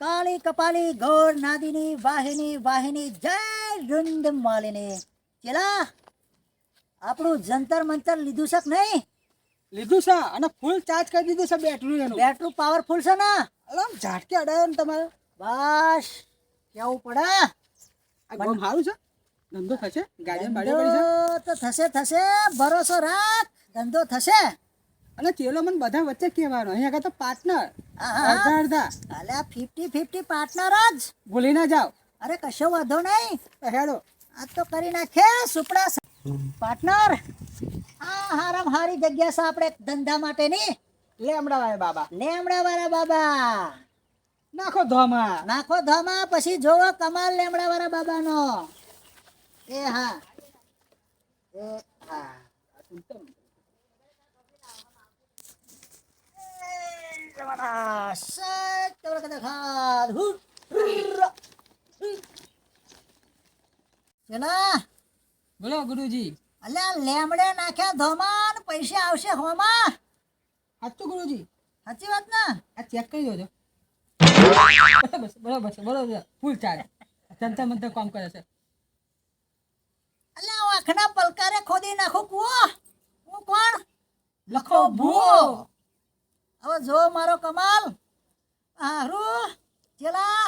કાળી કપાલી ગોળ નાદિની વાહિની વાહિની જય રુંડ માલિની. ચેલા આપણું જંતર મંતર લીધું છે કે નહીં? લીધું છે અને ફૂલ ચાર્જ કરી દીધું છે બેટરી એનું. બેટરું પાવરફુલ છે ને? આમ ઝાટકે અડાયો ને તમારે. બસ કેવું પડે? આ ગોમ સારું છે? ધંધો થશે? ગાડી બાડી તો થશે થશે. ભરોસો રાખ ધંધો થશે. અને ચેલો મને બધા વચ્ચે કહેવાનો. અહીંયા આગળ તો પાર્ટનર. અડધા અડધા. આ ફિફ્ટી ફિફ્ટી પાર્ટનર જ. ભૂલી ના જાઓ. અરે કશો વાંધો નહીં. હેડો. આ તો કરી નાખે સુપડા પાર્ટનર આ હારામ હારી જગ્યા છે આપણે ધંધા માટેની. લેમડા વાળા બાબા. લેમડા વાળા બાબા. નાખો ધોમા. નાખો ધોમા પછી જોવો કમાલ લેમડા વાળા બાબાનો. એ હા. એ હા. દેખાડ. હુ, હુર્ર, હુ. ચલા બોલો ગુરુજી. અલ્યા લેમડે નાખ્યા ધોમા ને પૈસા આવશે હોમાં? સાચું ગુરુજી. સાચી વાત ના? આ ચેક કરી દો બરાબર છે બરાબર છે બરાબર છે ફૂલ ચાલે જનતા મંતર કામ કરે છે. અલ્યા આખના પલકારે ખોદી નાખો કુવો. હું કોણ? લખો ભૂવો. હવે જો મારો કમાલ હારું ચલા.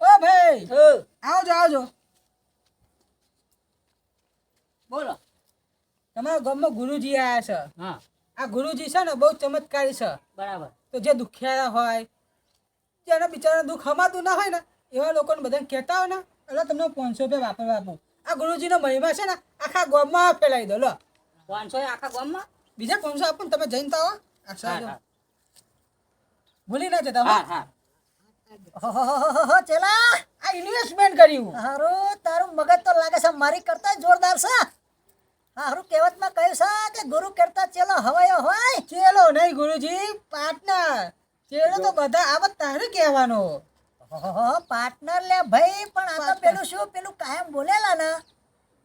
ઓ ભાઈ આવજો આવજો. બોલો. તમારા ગામમાં ગુરુજી આયા છે. હા. આ ગુરુજી છે ને બહુ ચમત્કારી છે. બરાબર. તો જે દુખિયા હોય જેને બિચારા દુઃખ હમાતું ના હોય ને એવા લોકોને બધાને કહેતા હોય ને એટલે તમને પાંચસો રૂપિયા વાપરવા આપું. આ ગુરુજીનો મહિમા છે ને આખા ગામમાં ફેલાઈ દો લો. પાંચસો આખા ગામમાં? બીજા પાંચસો આપો ને તમે જઈને તો આવો. આ સારું હા. ભૂલી ના જતા હો. ચલા આ ઇન્વેસ્ટમેન્ટ કર્યું. હારું તારું મગજ તો લાગે છે મારી કરતા જોરદાર છે. હારું કહેવતમાં કહ્યું છે કે ગુરુ કરતા ચેલો હવાયો હોય. ચેલો નહીં ગુરુજી પાર્ટનર ચેલો તો બધા આ બધું તારે કહેવાનો. પાર્ટનર લે ભાઈ પણ આ તો પેલું શું પેલું કાયમ બોલેલા ને.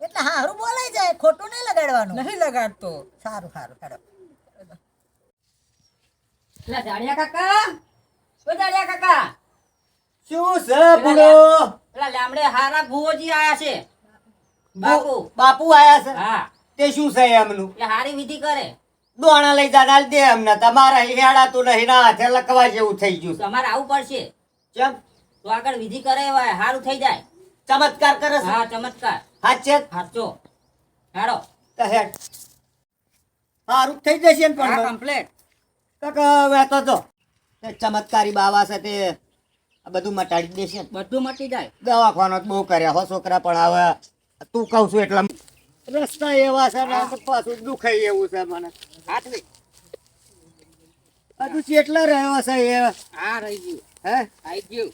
એટલે હારું બોલાઈ જાય ખોટું નહીં લગાડવાનું. નહીં લગાડતો. સારું સારું સારું પેલા જાડિયા કાકા. ઓ જાડિયા કાકા? શું છે ભૂલો? પેલા લામડે હારા ભુવોજી આયા છે. બાપુ. બાપુ આયા છે? હા. તે શું છે એમનું? એ હારી વિધિ કરે. દોણા લઈ જા દે એમને. તમારા હેડાતું નહીં ના હાથે જેવું થઈ ગયું. તમારે આવું પડશે. ચમ. તો આગળ વિધિ કરે હોય હારું થઈ જાય. ચમત્કાર કરે છે? હા ચમત્કાર. હાચે હાચો. હાડો તો હેડ. હારું થઈ જશે ને પણ કમ્પ્લેટ કાકા હવે તો તે ચમત્કારી બાવા છે તે. આ બધું મટાડી દેશે. બધું મટી જાય. દવાખાનો તો બહુ કર્યા હો છોકરા પણ હવે તું કહું છું એટલા રસ્તા એવા છે ને પાછું દુખાય એવું છે મને. હાથવી હજુ કેટલા રહ્યો છે એ. હા રહી ગયું. હે? આવી ગયું.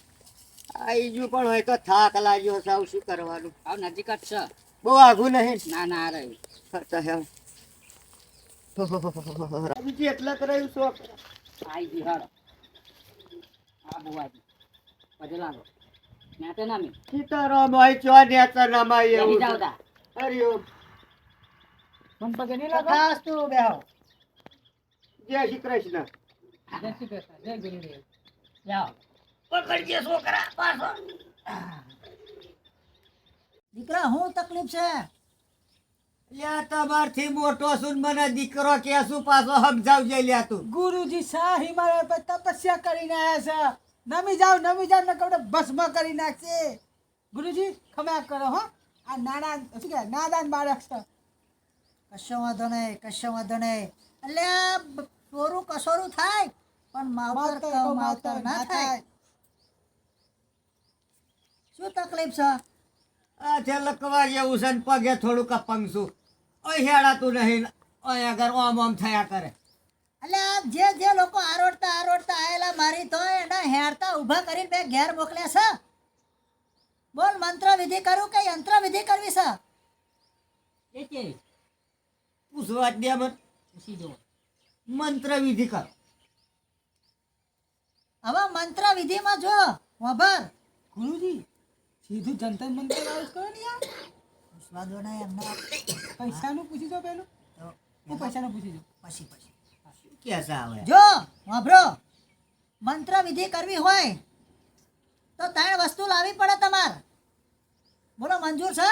આવી ગયું પણ હોય તો થાક લાગ્યો છે આવું શું કરવાનું? આવ નજીક જ છે. બહુ આઘું નહીં. ના ના રહ્યું હજુ કેટલા કરાયું શોખ આઈ બુવાજી. પછી સીતારામ ચો નેતા એવું પગે નહીં લાગો? બેહો. જય શ્રી કૃષ્ણ. જય શ્રી કૃષ્ણ. જય ગુરુદેવ. જાઓ. દીકરા હું તકલીફ છે? લ્યા તમારથી મોટો સુન મને દીકરો કે શું પાછો સમજાવજે લ્યા તું. ગુરુજી સા હિમાલય પર તપસ્યા કરીને આવ્યા છે. નમી જાવ નમી જાવ ને કપડે ભસ્મ કરી નાખશે ગુરુજી ખમ્યા કરો હો. આ નાના શું કહેવાય નાદાન બાળક છે. કશો વાંધો નહીં કશો વાંધો નહીં એટલે ચોરું કસોરું થાય પણ માવતર માવતર ના થાય. શું તકલીફ છે? આ છે લકવા જેવું છે પગે થોડુંક કપંગ છું. ઓય હેડાતું નહીં ઓય આગળ ઓમ ઓમ થયા કરે. એટલે જે જે લોકો આરોડતા આરોડતા આયેલા મારી તો એના હેરતા ઊભા કરીને બે ઘેર મોકલ્યા છે. બોલ મંત્ર વિધિ કરું કે યંત્ર વિધિ કરવી છે? એ કે પૂછવા જ દે મન. પૂછી દો. મંત્ર વિધિ કર. હવે મંત્ર વિધિમાં જો વભર. ગુરુજી સીધું જંતર મંત્ર જ કરો ને યાર પૂછવા દો ને એમને પૈસાનું પૂછી જો પેલું. હું પૈસાનું પૂછી જો પછી પછી. આવે જો વાપરો મંત્ર વિધિ કરવી હોય તો ત્રણ વસ્તુ લાવવી પડે તમારે. બોલો મંજૂર છે?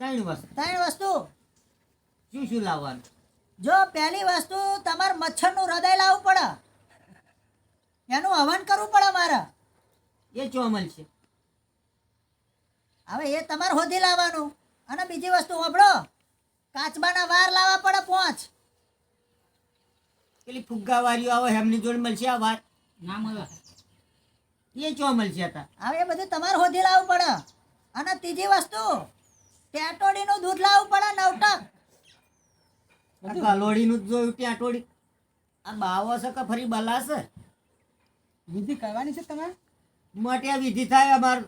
ત્રણ વસ્તુ. ત્રણ વસ્તુ. શું શું લાવવાનું? જો પહેલી વસ્તુ તમારે મચ્છરનું હૃદય લાવવું પડે. એનું હવન કરવું પડે મારે. એ ચોમલ છે. હવે એ તમારે હોધી લાવવાનું. અને બીજી વસ્તુ વાપરો. કાચબાના વાર લાવવા પડે પોંચ. પેલી ફુગ્ગા વારીઓ આવે એમની જોડે મળશે આ વાર? ના મળે. એ ચો મળશે હતા હવે એ બધું તમારે હોધી લાવવું પડે. અને ત્રીજી વસ્તુ ટેટોડીનું દૂધ લાવવું પડે નવટક. ગલોડીનું જ જોયું ત્યાં ટોળી આ બાવો છે કે ફરી બલાશે? વિધિ કરવાની છે તમારે? માટે વિધિ થાય અમાર.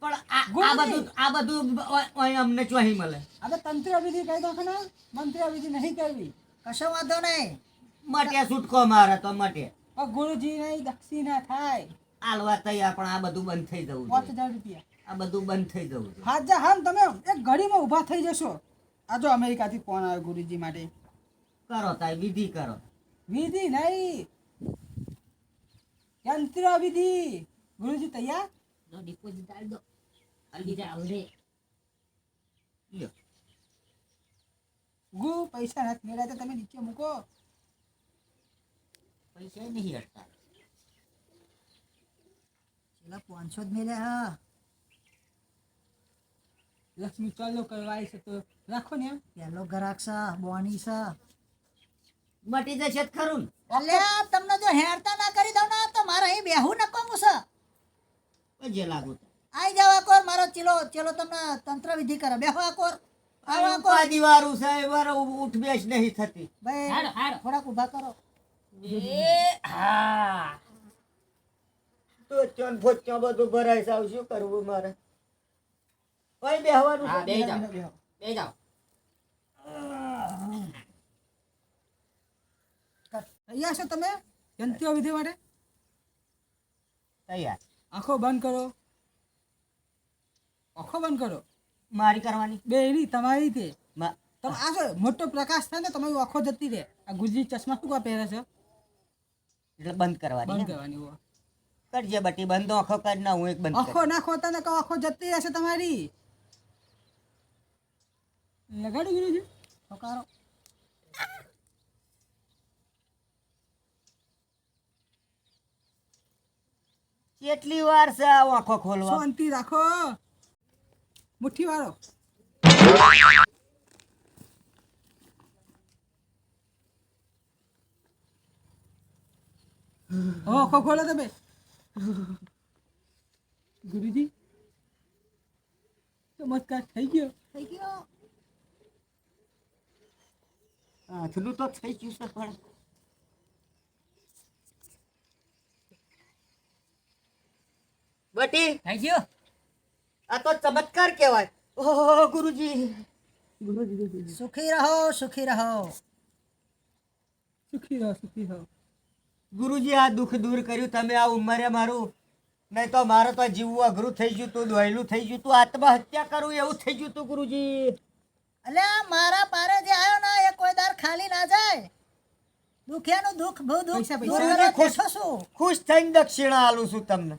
પણ આ બધું આ બધું ઓય- ઓય અમને ચોહી મળે. આપણે તંત્ર વિધિ કહી દો ને મંત્ર વિધિ નહીં કરવી. કશો વાંધો નહીં. માટે છૂટકો મારે તો માટે. ગુરુજી નહીં દક્ષિણા થાય. આલવા તૈયાર પણ આ બધું બંધ થઈ જવું પાંચ હજાર રૂપિયા. આ બધું બંધ થઈ જવું જોઈએ. હાજા હા તમે એક ઘડીમાં ઊભા થઈ જશો. આ જો અમેરિકાથી ફોન આવ્યો ગુરુજી માટે. કરો તાય વિધિ કરો. વિધિ નહીં. યંત્ર વિધિ ગુરુજી તૈયાર? આલી દો આલી જાય આવડે લ્યો. ગુ પૈસા હાથ મેળા તો તમે નીચે મૂકો પૈસા નહીં હટતા પેલા પાંચસો જ મેલે હા લક્ષ્મી ચાલો કરવાય છે તો રાખો ને એમ પહેલો ગ્રાહક સા બોની સા મટી જશે ખરું ને? અલ્યા તમને જો હેરતા ના કરી દઉં ને તો મારે અહીં બેહું નકો છે તો જે લાગુ આઈ જાવ કોર મારો ચીલો ચેલો તમને તંત્ર વિધિ કરે. બેહો કોર. આવો આ કોર. ઉપાધિ વાળું છે ઉઠ બેસ નહીં થતી. ભાઈ હાર હાર. થોડાક ઊભા કરો. એ હા. તો ચોન ચા બધું ભરાય સાવ શું કરવું મારે? ભાઈ બેહવાનું હા બે જાવ બે જાવ તૈયાર છો તમે? જંત્યો વિધિ માટે? તૈયાર. આંખો બંધ કરો. આંખો બંધ કરો. મારી કરવાની. બે એની તમારી રીતે. તમે આ મોટો પ્રકાશ થાય ને તમારી આંખો જતી રહે. આ ગુજરી ચશ્મા શું કા પહેરે છે? એટલે બંધ કરવાની બંધ કરવાની કરજે બટી બંધો આંખો કર ના હું એક બંધ આંખો નાખો તને કહો આંખો જતી રહેશે તમારી. લગાડી ગુરુજી ઠોકારો કરી. કેટલી વાર છે આ આંખો ખોલવા? શાંતિ રાખો. મુઠ્ઠી વાળો આંખો ખોલો તમે. ગુરુજી ચમત્કાર થઈ ગયો. થઈ ગયો. આટલું તો થઈ ગયું છે પણ. બટી થઈ ગયો આ તો ચમત્કાર કહેવાય. ઓહો ગુરુજી. સુખી રહો સુખી રહો. સુખી રહો સુખી રહો. ગુરુજી આ દુઃખ દૂર કર્યું. તમે આ ઉંમરે મારું નહીં તો મારે તો જીવવું અઘરું થઈ ગયું તું દોયલું થઈ ગયું તું આત્મહત્યા કરું એવું થઈ ગયું તું ગુરુજી. અલ્યા મારા પારે જે આવ્યો ને એ કોઈ દાર ખાલી ના જાય. દુખ્યાનું દુઃખ બહુ દુઃખ. બેઠો ખુશ થઈને દક્ષિણા આલું છું તમને.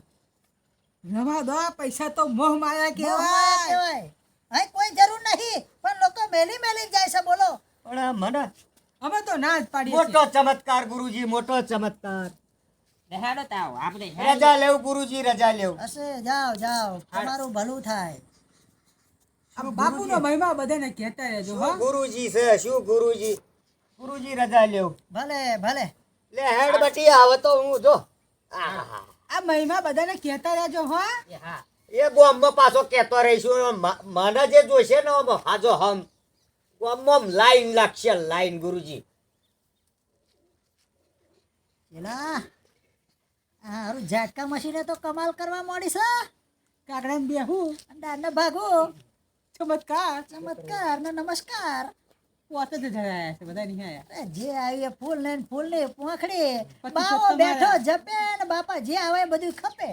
રવા દો પૈસા તો મોહ માયા કહેવાય. કહેવાય. કોઈ જરૂર નહીં પણ લોકો મેલી મેલી જાય છે બોલો. પણ મને અમે તો ના જ પાડી મોટો ચમત્કાર ગુરુજી મોટો ચમત્કાર. બેહાડો તાવ આપણે રજા લેવું ગુરુજી રજા લેવું. હશે જાઓ જાઓ. તમારું ભલું થાય. બાપુનો મહિમા બધાને કહેતા રહેજો હો હા. ગુરુજી છે શું ગુરુજી? ગુરુજી રજા લેવું. ભલે ભલે. લે હેડ બટી આવે તો હું જો. આહા. આ મહિમા બધાને કહેતા રહેજો હો. એ હા. એ ગોમમાં પાછો કહેતો રહીશું મને જે જોશે ને આમ હાજો હમ. ગોમમાં લાઈન લાગશે લાઈન ગુરુજી. એલા હારું ઝાટકા મશીને તો કમાલ કરવા મોડી છે કાકડાને બેહું અને દાદને ભાગો. ચમત્કાર ચમત્કાર ને નમસ્કાર. પોતે જ જણાયા છે બધા નહીં આયા. જે આવી ફૂલ ને ફૂલ ને પોંખડી બાવો બેઠો જપે ને બાપા જે આવે બધું ખપે.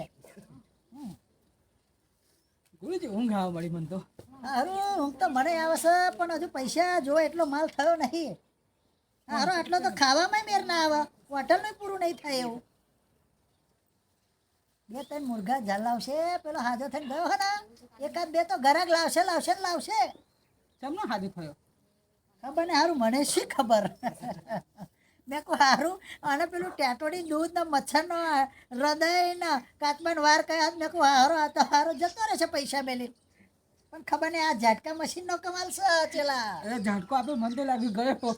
ગુરુજી ઊંઘ આવવા મળી મને તો. હારું ઊંઘ તો મને આવે છે પણ હજુ પૈસા જો એટલો માલ થયો નહીં. હારો આટલો તો ખાવામાં મેર ના આવે. હોટલનું પૂરું નહીં થાય એવું. બે ત્રણ મુર્ગા જાલ લાવશે પેલો હાજો થઈને ગયો હે એકાદ બે તો ગરાક લાવશે લાવશે ને લાવશે. ચમનો હાજર થયો? ખબર ને હારું મને શી ખબર? મેં કહું હારું અને પેલું ટેટોડી દૂધ ને મચ્છરનો હૃદયના કાચમાં વાર કયા મેં કહું હારો આ તો હારો જતો રહે છે પૈસા મેલી. પણ ખબર નહીં આ ઝાટકા મશીનનો કમાલ છે ચેલા. એ ઝાટકો આપે મને તો લાગી ગયો.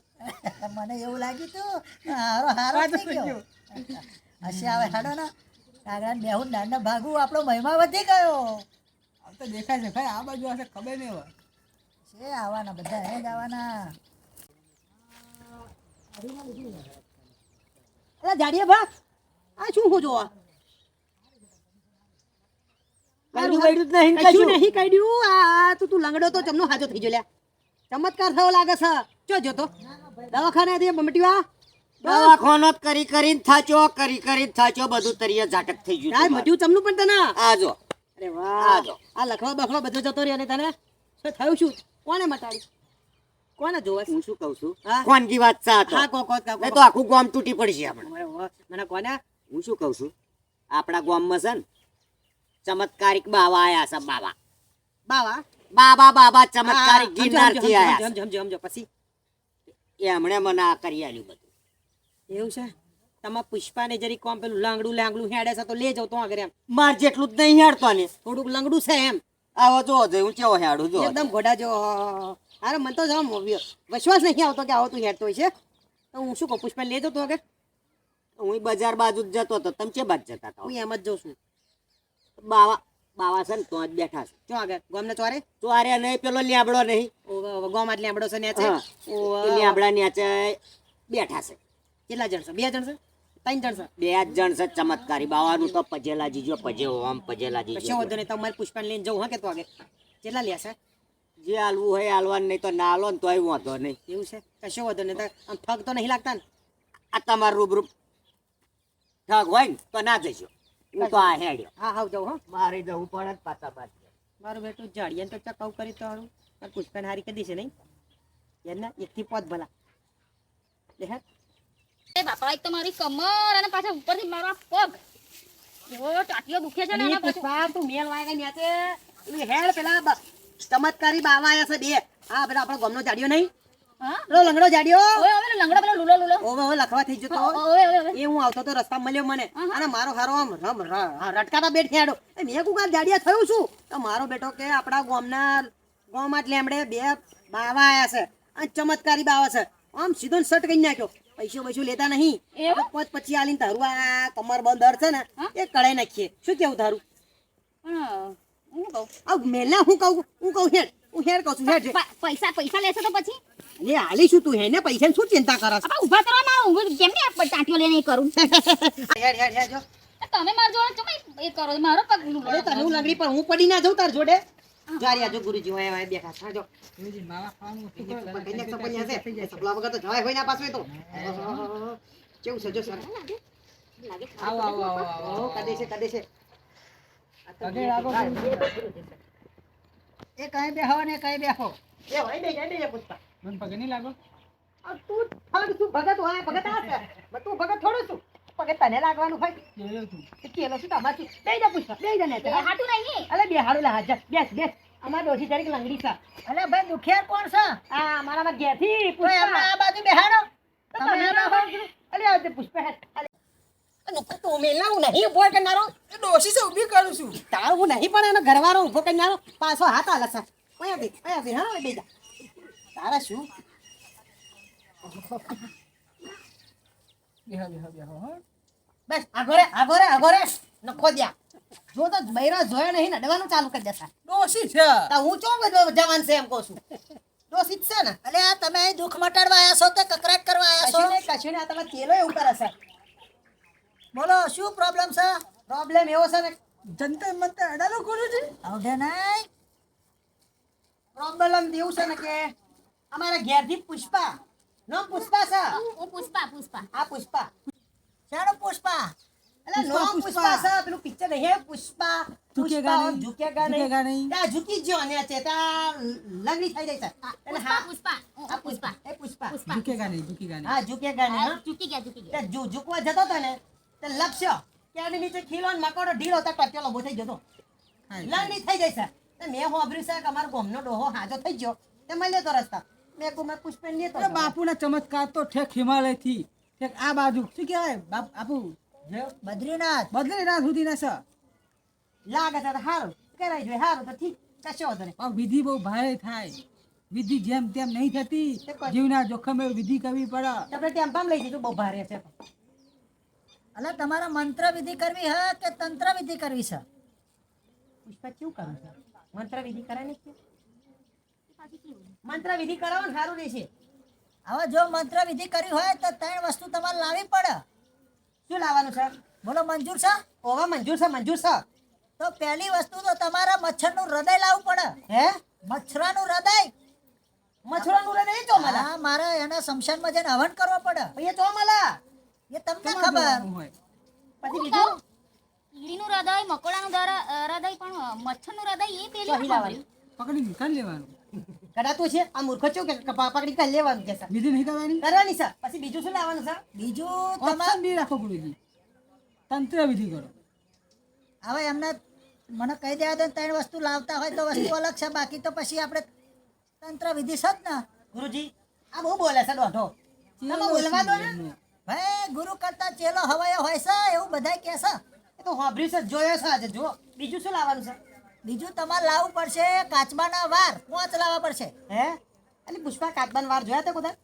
મને એવું લાગ્યું તું હારો હારો થઈ થઈ ગયો. હશે આવે હાડો ને. કારણ બેહું નાના ભાગું આપણો મહિમા વધી ગયો. આમ તો દેખાય છે ભાઈ આ બાજુ હશે ખબર નહીં હોય છે આવવાના બધા હે જ આવવાના. અરે જાડીએ બા આ શું હું જોવા? કાઢ્યું વાળ્યું નહીં કશું કશું. નહીં કાઢ્યું. આ તું તું લંગડો તો ચમનો હાજો થઈ ગયો લ્યા. ચમત્કાર થયો લાગે છે. જો જોતો દવાખાને થી બમટીવા દવાખાનો કરી કરી કરીને થાચો કરી કરીને થાચો બધું તરીએ ઝાટક થઈ ગયું રાજ મટ્યું ચમનું પણ તને? આ જો. અરે આ વાહ આ લખવા બખડો બધો જતો રહ્યો ને તને? શું થયું શું? કોને મટાડી? કોને જોવે હું શું કહું છું? હા? કોનગી વાત સા હા. કો કો તો આખું ગામ તૂટી પડશે આપણે. મને કોને? હું શું કહું છું? આપણા ગામમાં છે ને ચમત્કારિક બાવા આયા છે બાવા. બાવા? બાબા બાબા ચમત્કારિક ગિરનારથી આયા સમજો, સમજો. પછી? એ એમણે મને આ કરી આલ્યું બધું. એવું છે? તમારા પુષ્પાને જરી કોમ પેલું લાંગડું લાંગડું હેડે છે તો લઈ જાવ તો આગળ એમ. માર જેટલું જ નહીં હેડતો ને. થોડુંક લાંગડું છે એમ. આવો જો જો હું કેવો હેડું જો. એકદમ ઘોડા જો અરે મને તો જમ વિશ્વાસ નહીં આવતો કે આવો તું હેડતો છે. તો હું શું કહું પુષ્પા લેજો તો કે હું બજાર બાજુ જ જતો હતો તમે કે બાજ જતા હતા? હું એમ જ જોઉં છું. બાવા બાવા છે ને તો જ બેઠા છે. જો આગળ ગોમને ચોરે? ચોરે નહીં પેલો લ્યાબડો નહીં. ગોમ જ આટલે આંબડો છે? ને. ઓ એ લેબડા બેઠા છે. કેટલા જણ છે? બે જણ છે? ત્રણ જણ છે. બે જ જણ છે ચમત્કારી. બાવાનું તો પજેલા જીજો પજે ઓમ પજેલા કશો જીજો વધુ નહીં તમારે પુષ્પાને લઈને જવું હા કે તો આગળ? કેટલા લે છે? જે હાલવું હોય હાલવાનું નહીં તો ના હાલો ને તોય વાંધો નહીં. એવું છે? કશો વધુ નહીં તો આમ ઠગ તો નહીં લાગતા ને? આ તમારું રૂબરૂ ઠગ હોય ને તો ના જઈશો હું તો આ હેડ્યો. હા હા જાઉં હા. મારે જવું પડે જ પાછા બાદ મારું બેટું જાડીએ તો ચકાવ કરી તો હારું. આ પુષ્પાને હારી કરી છે નહીં? એના એકથી પોત ભલા. હા. એ બાપા એક તો મારી કમર અને પાછા ઉપરથી મારો પગ. એવો ટાટિયો દુખે છે ને પુષ્પા તું મેલ વાય ગઈ ન્યાતે હેડ પેલા ચમત્કારી બાવા આયા છે બે. આ પેલા આપણો ગમનો જાડ્યો નહીં? હા? લંગડો જાડિયો? ઓય હવે લંગડો પેલો લુલો લુલો. ઓવે ઓવે લખવા થઈ જતો ઓય ઓય ઓય એ હું આવતો તો રસ્તા મળ્યો મને. અને મારો હારો આમ રમ રટકાતા બેટ હેડો. એ મેં કું કાલ જાડિયા થયું છું તો મારો બેટો કે આપણા ગામના ગામમાં જ લેમડે બે બાવા આયા છે. અને ચમત્કારી બાવા છે. આમ સીધો શર્ટ સટ કરી નાખ્યો. પૈસો પૈસો લેતા નહીં? પોત પછી આલીને તારું આ કમર બંધ છે ને એ કળાઈ નાખીએ. શું કેવું તારું હું મેલના હું કહું? હું કહું હેડ હું હેડ કહું છું હેડ. પૈસા પૈસા લેશે તો પછી? એ હાલી શું તું હે ને પૈસા શું ચિંતા કરસ ઊભા કરવા માં હું કેમ ને ટાંટીઓ લઈને કરું? હેડ હેડ હેડ જો. તમે મારા જોડે ચમ એ કરો મારો પગ તને લંગડી પણ હું પડી ના જઉં તાર જોડે. જારી આજો ગુરુજી હોય હોય બેઠા છે. જો. ગુરુજી, માવા ખાવાનું થઈ ગયું. કઈ ને સપન છે? સપલા વગર તો જવાય હોય ના પાછું તો. કેવું છે જો સર? આવો આવો આવો આવો. કદે છે. કદે છે પગે લાગો એ કઈ બેહો ને કઈ બેહો. એ હોય બે જાય બે પુષ્પા મન પગે નહીં લાગો? આ તું ફળ તું ભગત હોય ભગત આ છે. પણ તું ભગત થોડો છું. પગે તને લાગવાનું હોય? જોયો તું? કેલો શું તમારે બે જા પુષ્પા બે જા ને હાટું નહીં. અલે બે હાડું લે હાજર. બેસ બેસ. અમાર ડોશી તારીખ લંગડી છે. અલે ભાઈ દુખિયાર કોણ છે? આ અમારા ઘેરથી તો પુષ્પા. આ બાજુ બેહાડો. તમે તમે ના ના અલે આ પુષ્પા હેઠ તું મેલના હું નહીં બોલ કરનારો. એ ડોશી છે ઊભી કરું છું. તારો હું નહીં પણ એનો ઘરવાળો ઊભો કરનારો પાછો હાથ આલે છે. અહીંયાથી અહીંયાથી હા બે જા તારા શું? બેહો બેહો બેહો હો. બસ આગોરે આગોરે આગો રે આગો રે નખો દ્યા. જો તો બૈરા જોયો નહીં ને ડવાનું ચાલુ કરી દેતા. ડોશી છે. તા હું ચો બધો જવાન છે એમ કહું છું. દોષિત છે ને. અલે આ તમે અહીં દુઃખ મટાડવા આવ્યા છો તે કકરાટ કરવા આવ્યા છો? કશું નહીં કશું નહીં આ તમે તેલો એવું કરે છે બોલો શું પ્રોબ્લેમ છે? પ્રોબ્લેમ એવો છે ને જંતર અડાલો અડાડો ગુરુજી આવડે નહીં. પ્રોબ્લેમ એવું છે ને કે અમારા ઘેરથી પુષ્પા નામ પુષ્પા છે હું પુષ્પા પુષ્પા. આ પુષ્પા. શાનું પુષ્પા? એટલે નામ પુષ્પા. છે પેલું પિક્ચર હે? પુષ્પા. ઝુકેગા નહીં. ઝુકેગા ઝૂકેગા નહીં. ત્યાં ઝૂકી જ ને છે તા લગડી થઈ જાય છે એટલે હા. પુષ્પા. આ પુષ્પા. એ પુષ્પા. ઝુકેગા નહીં ઝુકેગા નહીં. હા ઝુકેગા નહીં ઝુકી ગયા ઝુકી ગયા. તે ગયા ઝુ- જતો તો ને તે લપસ્યો. પેડની નીચે ખીલો ને મકોડો ઢીલો તો ટટ્યો લંબો થઈ જતો લગડી થઈ જાય છે તે મેં હોભર્યું છે કે અમારો ગોમનો ડોહો હાજો થઈ ગયો. તે મળ્યો તો રસ્તા. મેં કહું પુષ્પેન લેતો બાપુના ચમત્કાર તો ઠેક હિમાલયથી ઠેક આ બાજુ. શું કહેવાય? બાપ બદ્રીનાથ. બદ્રીનાથ સુધીના સર લાગે છે તો સારું કરાઈ જોઈએ સારું તો ઠીક. કશો વાંધો નહીં. પણ વિધિ બહુ ભારે થાય. વિધિ જેમ તેમ નહીં થતી. જીવના જોખમે વિધિ કરવી પડે. આપણે ટેમ્પામ લઈ જઈશું બહુ ભારે છે. અલા તમારે મંત્ર વિધિ કરવી હે કે તંત્ર વિધિ કરવી છે? પુષ્પા કેવું કરું છે? મંત્ર વિધિ કરે ને મંત્ર વિધિ કરાવો ને સારું રહેશે. હવે જો મંત્ર વિધિ કરી હોય તો ત્રણ વસ્તુ તમારે લાવવી પડે. શું લાવવાનું છે? બોલો મંજૂર છે? ઓવા મંજૂર છે મંજૂર છે. તો પહેલી વસ્તુ તો તમારે મચ્છરનું હૃદય લાવવું પડે. હે? મચ્છરાનું હૃદય? મચ્છરાનું હૃદય એ ચોમલા? હા મારે એના શમશાનમાં જઈને હવન કરવો પડે. એ ચોમલા? એ તમને ખબર? હોય. પછી બીજું? કીડીનું હૃદય મકોડાનું હૃદય પણ મચ્છરનું હૃદય એ પેલી પકડી નીકળી લેવાનું. કદાતું છે? આ મૂર્ખો છો કે પકડી કરી લેવાનું છે? બીજું નહીં કરવાની? કરવાની છે. પછી બીજું શું લાવવાનું છે? બીજું તમારે બી રાખો ગુરુજી. તંત્ર વિધિ કરો. હવે એમને મને કહી દેવા દો ત્રણ વસ્તુ લાવતા હોય તો વસ્તુ અલગ છે બાકી તો પછી આપણે તંત્ર વિધિ છે જ ને. ગુરુજી આ બહુ બોલે છે દોઢો? તમે બોલવા દો ને. ભાઈ ગુરુ કરતા ચેલો હવાયો હોય છે એવું બધાય કહે છે? એ તો હોભરી છે જોયો છે આજે જો બીજું શું લાવવાનું છે? બીજું તમારે લાવવું પડશે કાચબાના વાર. પાંચ લાવવા પડશે. હે? એટલે પુષ્પા કાચબાના વાર જોયા તે કુદર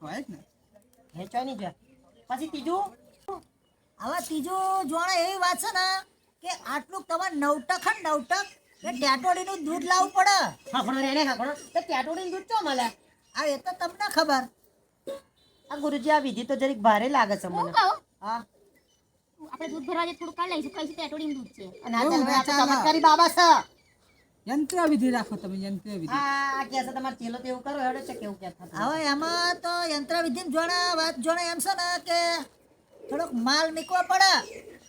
હોય જ ને. હેચવા નહીં જોયા પછી ત્રીજું? હવે ત્રીજું જોણે એવી વાત છે ને કે આટલું તમારે નવટક હે નવટક કે ટેટોડીનું દૂધ લાવવું પડે. હાંકણો રે ને હાંકણો તો ટેટોડીનું દૂધ ચો મળે? આ એ તો તમને ખબર. આ ગુરુજી આ વિધિ તો જરીક ભારે લાગે છે મને. હા. આપણે દૂધ ભરવા જે થોડું કાઢી લઈશું કહીશું ટેટોડીનું દૂધ છે. અને આ બહુ ચાલો આ ચમત્કારી બાબા છે. યંત્ર વિધિ રાખો તમે યંત્ર વિધિ. આ કે છે તમારે ચેલો તો એવું કરો હેડો છે કેવું કે હવે એમાં તો યંત્ર વિધિ જોણે વાત જોણે એમ છે ને કે થોડોક માલ મીકવો પડે.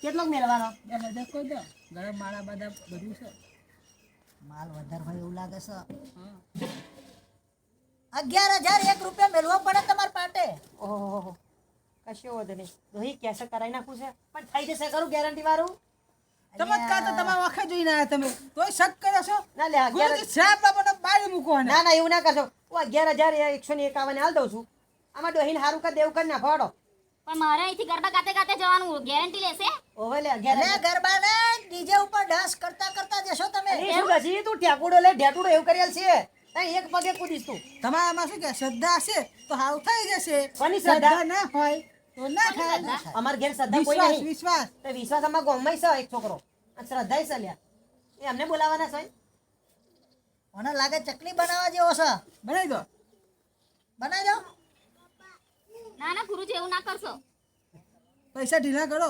કેટલો મેળવાનો? બે બધા કોઈ દો. ગરમ માળા બધા બધું છે. માલ વધારે હોય એવું લાગે છે. અગિયાર હજાર એક રૂપિયા મેળવો પડે તમારા પાટે. ઓહો કશો વધુ નહીં. દોહી કેસે કરાવી નાખું છે. પણ થઈ જશે ખરું ગેરંટી વાળું? ચમત્કાર તો તમારા વખે જોઈને આવ્યા તમે. તોય શક કરો છો? ના લે અગિયાર ગુરુજી શ્રાપ બાબાને બાળી મૂકો ના ના એવું ના કરશો. હું અગિયાર હજાર એકસો ને એકાવન હાલ દઉં છું. આમાં ડોહીને હારું કર દેવું કર નાખો હાડો પણ મારે અહીંથી ગરબા ગાતે ગાતે જવાનું ગેરંટી લેશે? ઓહો લે અગિયાર ગરબા ને ડીજે ઉપર ડાન્સ કરતા કરતા જશો તમે. શું ગજી તું ઠેકુડો લે ઢેટુડો એવું કરેલ છે. ત્યાં એક પગે કૂદીશ તું. તમારામાં શું કે શ્રદ્ધા હશે તો હાવ થઈ જશે. કોની શ્રદ્ધા? ના હોય. અમાર ઘેર શ્રદ્ધા કોઈ નહીં. વિશ્વાસ. તો વિશ્વાસ અમારા ગામમાં છે એક છોકરો. અને શ્રદ્ધા છે લ્યા. એ અમને બોલાવાના છે. મને લાગે ચકલી બનાવવા જેવો છે. બનાવી દો. બનાવી દો. ના ના ગુરુજી એવું ના કરશો. પૈસા ઢીલા કરો.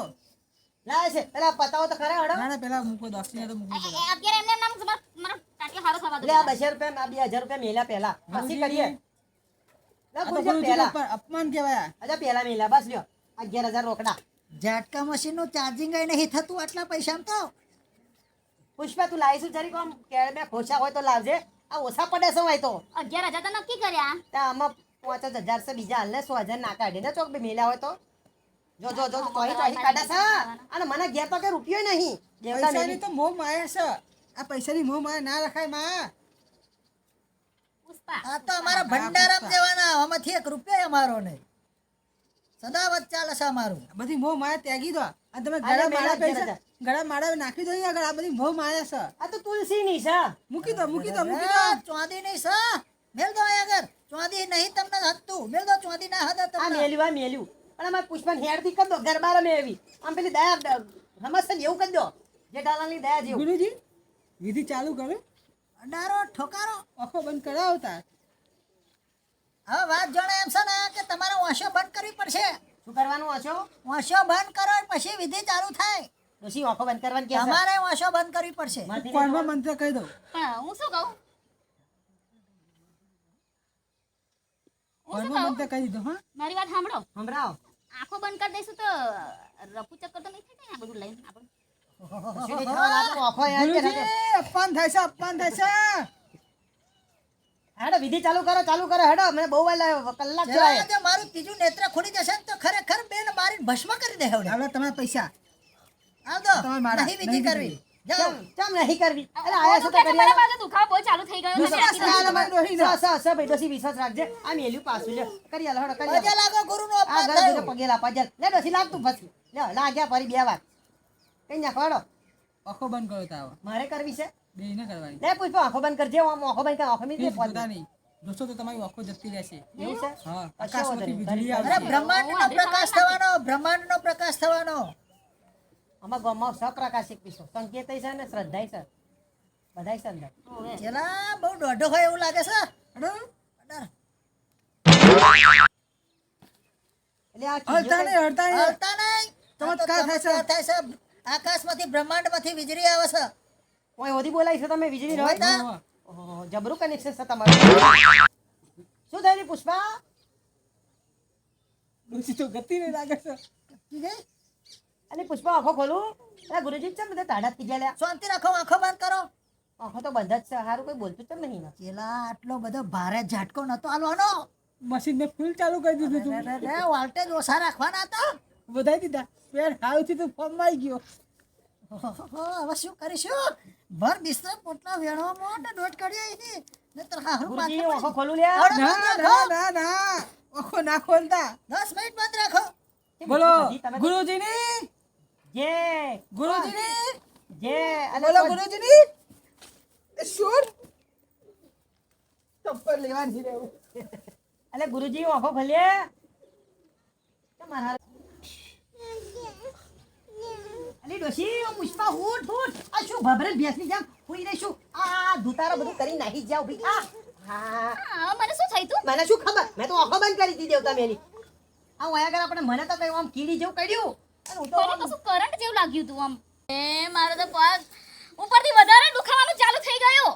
લાવે છે. પેલા પતાવો તો ખરા હડો. ના ના પેલા મૂકો 10 ની તો એ અત્યારે એમને નામ મારા- મારા હારો ખાવા દો લે આ બસો રૂપિયા આ બે હજાર રૂપિયા મેલા પહેલા. પછી કરીએ લે આ તો ગુરુજી ગુરુજીનું પહેલા અપમાન- અપમાન અચ્છા પહેલા મેલ્યા બસ લ્યો અગિયાર હજાર રોકડા. ઝાટકા મશીનનું ચાર્જિંગ નહીં થતું આટલા પૈસા તો. પુષ્પા તું લાવીશું જરી કોમ કે મેં ખોશા હોય તો લાવજે. આ ઓછા પડે છે હોય તો. અગિયાર હજાર તો નક્કી કર્યા. ત્યાં આમાં પાંચ હજાર છે બીજા હાલ સો હજાર ના કાઢી. ને ચોક બી મેલ્યા હોય તો. જો જો જો તોહી તોહી કાઢે છે. અને મને ઘેર તો કે રૂપિયો નહીં. પૈસાની તો મોહ માયા છે. આ પૈસાની મોહ માયા ના રખાયમાં. આ તો અમારા ભંડારા દેવાના આમાંથી એક રૂપિયા અમારો નહીં. સદાવત ચાલે છે અમારું. બધી મોહ માયા ત્યાગી દો. આ તમે ગળા માળા પૈસા ગળા માળા નાખી દો અહીંયા આગળ. આ બધી મોહ માયા છે. આ તો તુલસી ની છે. મૂકી દો મૂકી દો મૂકી દો. ચોંદી ની છે. મેલ દો આગળ. ચોંદી નહીં તમને હતું મેલ દો ચોંદી ના હતા આ મેલ્યું આ મેલ્યું. પણ અમારે પુષ્પન હેડથી કરી દો. ગરબા રમે એવી. આમ પેલી દયા સમજશે ને એવું કરી દો. જેઠાલાલની દયા જેવું. ગુરુજી વિધિ ચાલુ કરો. અડારો ઠોકારો. આંખો બંધ કરાવતા. હવે વાત જાણે એમ છે ને કે તમારે વાંસો બંધ કરવી પડશે. શું કરવાનું હશો વાંસો બંધ કરો પછી વિધિ ચાલુ થાય. પછી ઓખો બંધ કરવાની કે અમારે તમારે બંધ કરવી પડશે. કોણમાં મંત્ર કહી દઉં? હા હું શું કહું? કોણમાં કહું? કહી દીધો હા? મારી વાત સાંભળો. સંભળાવો. આંખો બંધ કરી દઈશું તો રફુ ચક્કર તો નહીં થાય આ બધું લઈને આપણે? અપમાન હેડો વિધિ ચાલુ કરો ચાલુ કરો હેડો. મને બહુ વાર કલાક થયો મારું ત્રીજું નેત્ર ખુલી જશે તો ખરેખર બેન મારી ભસ્મ કરી દે હવે તમે પૈસા. આવજો તમે મારા, નહીં વિધિ કરવી. ચમ ચમ નહીં કરવી? એટલે આયા છો તો કે છે, કરી મારા આલો. દુખાવો બહુ ચાલુ થઈ ગયો છે. વિશ્વાસ મેં રાખો, તમારી ડોશી સ, સ, સ, ભાઈ ડોશી વિશ્વાસ રાખજે. આ મેલ્યું પાછું લ્યો. કરી આલો હેડો કરી પગે લાગો ગુરુનો આ અપમાન ઘરે થયું. પગે લાપા ચાલ લે ડોશી લાગતું પછી લ્યો લાગ્યા ફરી બે વાર. કઈ નાખવાડો આંખો બંધ કરો તાવ. મારે કરવી છે? બે ને કરવાની. લે પૂછો આંખો બંધ કરજે આમ આંખો બંધ કર આંખો મીચી પ્લીઝ જોતા નહીં. દોસ્તો તો તમારી આંખો જતી રહેશે. એવું છે? હા કશો આકાશમાંથી વીજળી આવે અરે બ્રહ્માંડનો પ્રકાશ થવાનો બ્રહ્માંડનો પ્રકાશ થવાનો. આમાં ગામમાં સપ્રકાશિક પીસો સંકેત છે ને શ્રદ્ધાય છે. બધાય છે અંદર. જેલા બહુ દોઢો હોય એવું લાગે છે. એટલે આ હળતા નહીં હળતા નહીં. હળતા નહીં. ચમત્કાર થાય છે. થાય છે. આકાશમાંથી બ્રહ્માંડમાંથી વીજળી આવે છે. ઓય ઓધી બોલાય છે તમે વીજળી રહો. જબરું કનેક્શન છે તમારું. શું થયું પુષ્પા? ડોશી તો ગતિ ને લાગે છે. અને પુષ્પા આંખો ખોલું. અરે ગુરુજી ચમ બધા તાડા થઈ ગયા શાંતિ રાખો આંખો બંધ કરો. આંખો તો બંધ જ છે હારું કોઈ બોલતું ચમ નહીં. જેલા આટલો બધો ભારે ઝાટકો નતો આલવાનો. મશીન ને ફૂલ ચાલુ કરી દીધું તું. વોલ્ટેજ ઓછા રાખવાના હતા. વધાઈ દીધા. પેર હાવથી તો આવી ગયો. હવે શું કરીશું ભર બિસ્તર પોટલા વેણો મોટે નોટ કાઢ્યો આવી નહીતર હારું ગુરુજી પાછળ આંખો ખોલું લે ના ના ના ના. આંખો ના ખોલતા. 10 મિનિટ બંધ રાખો. બોલો ગુરુજીની? જે. ગુરુજીની? જે. અને બોલો ગુરુજીની? એ શું ચપ્પલ લેવાની રહેવું. અલે ગુરુજી ઓખો ખોલીએ તમારા અલી ડોશી ઓ પુષ્પા ઉઠ ઉઠ. આ શું ભભરે ભેંસની જેમ હુઈ રહી શું? આ ધુતારો બધું કરી નાખી જાવ ભઈ. આ. હા મને શું થઈ તું? મને શું ખબર? મેં તો આંખો બંધ કરી દીધી તમે એની આ વયા આગળ આપણે મને તો કઈ આમ કીડી જેવું કર્યું. અને હું તો કશું કરંટ જેવું લાગ્યું તું આમ? એ મારો તો પગ ઉપરથી વધારે દુખાવાનું ચાલુ થઈ ગયો.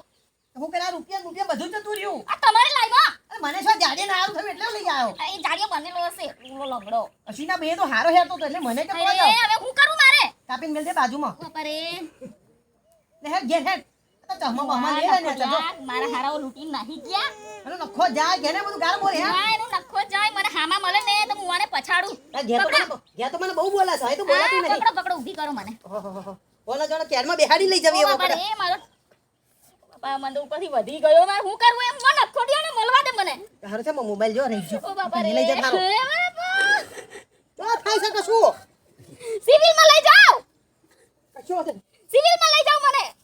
હું પેલા રૂપિયા રૂપિયા બધું જતું રહ્યું. આ તમારે લાઈમાં મને શું જાડે ના આવું થયું? એટલે લઈ આવ્યો. એ જાડિયો બનેલો હશે. ઓલો લગડો અસીના બે તો હારો હેરતો તો એટલે મને કે અરે હવે હું કાપીને મેલ દે બાજુમાં. બાપરે લે હેડ ઘેર હેડ. તો ચમો બમા લે ને તો મારા હારાઓ લૂટી નાહી ગયા. એનો નખો જાય ઘેરે બધું ગાર બોલે હે? એનું નખો જાય મને હામા મળે ને તો મુવાને પછાડું. ઘેર તો મને બહુ- બોલાશે હવે તો બોલાતું નહીં. પકડો પકડો ઊભી કરો મને. ઓલા જોડે કેરમાં બેહાડી લઈ જવી ઓ એવો બાપા પડે મારો બાપા મને ઉપરથી વધી ગયો મારે હું કરું? એમ મને મળવા દે મને. હારું છે મોબાઈલ જો રહી ગયો. ઓ બાપા રે લઈ જા થારો બાપા. તો થાય છે કશું સિવિલમાં લઈ જાઓ! કશું હશે સિવિલમાં લઈ જાઓ મને!